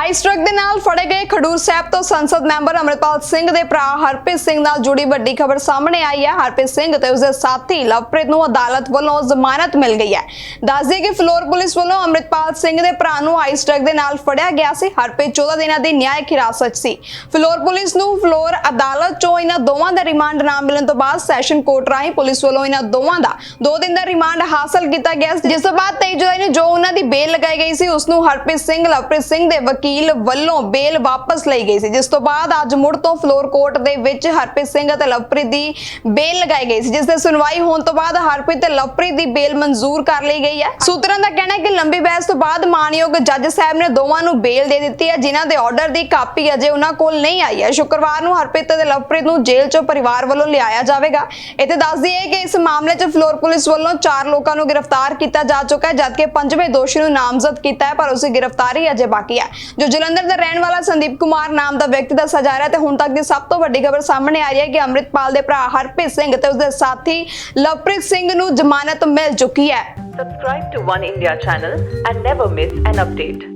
Ice truck ਦੇ ਨਾਲ ਫੜੇ ਗਏ ਖਡੂਰ ਸਾਹਿਬ ਤੋਂ ਸੰਸਦ ਮੈਂਬਰ ਅਮਰਿਤਪਾਲ ਸਿੰਘ ਦੇ ਭਰਾ ਹਰਪ੍ਰੀਤ ਸਿੰਘ ਨਾਲ ਜੁੜੀ ਵੱਡੀ ਖਬਰ ਸਾਹਮਣੇ ਆਈ ਹੈ। ਹਰਪ੍ਰੀਤ ਸਿੰਘ ਤੇ ਉਸਦੇ ਸਾਥੀ ਲਵਪ੍ਰੀਤ ਨੂੰ ਅਦਾਲਤ ਵੱਲੋਂ ਜ਼ਮਾਨਤ ਮਿਲ ਗਈ ਹੈ। ਦੱਸਦੇ ਕਿ ਫਲੋਰ ਪੁਲਿਸ ਵੱਲੋਂ ਅਮਰਿਤਪਾਲ ਸਿੰਘ ਦੇ ਭਰਾ ਨੂੰ ਆਈਸ ਟਰੱਕ ਦੇ ਨਾਲ ਫੜਿਆ ਗਿਆ ਸੀ। ਹਰਪ੍ਰੀਤ 14 ਦਿਨਾਂ ਦੀ ਨਿਆਇਕ ਹਿਰਾਸਤ ਸੀ। ਫਲੋਰ ਪੁਲਿਸ ਨੂੰ ਫਲੋਰ ਅਦਾਲਤ 'ਚੋਂ ਇਹਨਾਂ ਦੋਵਾਂ ਦਾ ਰਿਮਾਂਡ ਨਾ ਮਿਲਣ ਤੋਂ ਬਾਅਦ ਸੈਸ਼ਨ ਕੋਰਟ ਰਾਹੀਂ ਪੁਲਿਸ ਵੱਲੋਂ ਇਹਨਾਂ ਦੋਵਾਂ ਦਾ 2 ਦਿਨ ਦਾ ਰਿਮਾਂਡ ਹਾਸਲ ਕੀਤਾ ਗਿਆ ਸੀ, ਜਿਸ ਤੋਂ ਬਾਅਦ 23 ਜੁਲਾਈ ਨੂੰ ਜੋ ਉਹਨਾਂ ਦੀ ਬੇਲ ਲਗਾਈ ਗਈ ਸੀ ਉਸ ਨੂੰ ਹਰਪ੍ਰੀਤ ਸਿੰਘ ਲਵਪ੍ਰੀਤ ਸਿੰਘ ਦੇ ਵਕੀਲ ਵੱਲੋਂ ਬੇਲ ਵਾਪਸ ਲਈ ਗਈ ਸੀ, ਜਿਸ ਤੋਂ ਬਾਅਦ ਅੱਜ ਮੁੜ ਤੋਂ ਫਲੋਰ ਕੋਰਟ ਦੇ ਵਿੱਚ ਹਰਪ੍ਰੀਤ ਸਿੰਘ ਅਤੇ ਲਵਪ੍ਰੀਤ ਦੀ ਬੇਲ ਲਗਾਈ ਗਈ ਸੀ, ਜਿਸ ਦੇ ਸੁਣਵਾਈ ਹੋਣ ਤੋਂ ਬਾਅਦ ਹਰਪ੍ਰੀਤ ਤੇ ਲਵਪ੍ਰੀਤ ਦੀ ਬੇਲ ਮਨਜ਼ੂਰ ਕਰ ਲਈ ਗਈ ਹੈ। ਸੂਤਰਾਂ ਦਾ ਕਹਿਣਾ ਹੈ ਕਿ ਲੰਬੀ ਬਹਿਸ ਤੋਂ ਬਾਅਦ ਮਾਨਯੋਗ ਜੱਜ ਸਾਹਿਬ ਨੇ ਦੋਵਾਂ ਨੂੰ ਬੇਲ ਦੇ ਦਿੱਤੀ ਹੈ, ਜਿਨ੍ਹਾਂ ਦੇ ਆਰਡਰ ਦੀ ਕਾਪੀ ਅਜੇ ਉਹਨਾਂ ਕੋਲ ਨਹੀਂ ਆਈ ਹੈ। ਸ਼ੁੱਕਰਵਾਰ ਨੂੰ ਹਰਪ੍ਰੀਤ ਤੇ ਲਵਪ੍ਰੀਤ ਨੂੰ ਜੇਲ੍ਹ ਚੋਂ ਪਰਿਵਾਰ ਵੱਲੋਂ ਲਿਆਇਆ ਜਾਵੇਗਾ। ਇੱਥੇ ਦੱਸ ਦਈਏ ਕਿ ਇਸ ਮਾਮਲੇ 'ਚ ਫਲੋਰ ਪੁਲਿਸ ਵੱਲੋਂ ਚਾਰ ਲੋਕਾਂ ਨੂੰ ਗ੍ਰਿਫਤਾਰ ਕੀਤਾ ਜਾ ਚੁੱਕਾ ਹੈ, ਜਦਕਿ ਪੰਜਵੇਂ ਦੋਸ਼ੀ ਨੂੰ ਨਾਮਜ਼ਦ ਕੀਤਾ ਹੈ, ਪਰ ਉਸ ਦੀ ਗ੍ਰਿਫਤਾਰੀ ਅਜੇ ਬਾਕੀ ਹੈ। ਜੋ ਜਲੰਧਰ ਦਾ ਰਹਿਣ ਵਾਲਾ ਸੰਦੀਪ ਕੁਮਾਰ ਨਾਮ ਦਾ ਵਿਅਕਤੀ ਦੱਸਿਆ ਜਾ ਰਿਹਾ ਤੇ ਹੁਣ ਤੱਕ ਦੀ ਸਭ ਤੋਂ ਵੱਡੀ ਖਬਰ ਸਾਹਮਣੇ ਆ ਰਹੀ ਹੈ ਕਿ ਅੰਮ੍ਰਿਤਪਾਲ ਦੇ ਭਰਾ ਹਰਪ੍ਰੀਤ ਸਿੰਘ ਤੇ ਉਸਦੇ ਸਾਥੀ ਲਵਪ੍ਰੀਤ ਸਿੰਘ ਨੂੰ ਜ਼ਮਾਨਤ ਮਿਲ ਚੁੱਕੀ ਹੈ Subscribe to One India channel and never miss an update.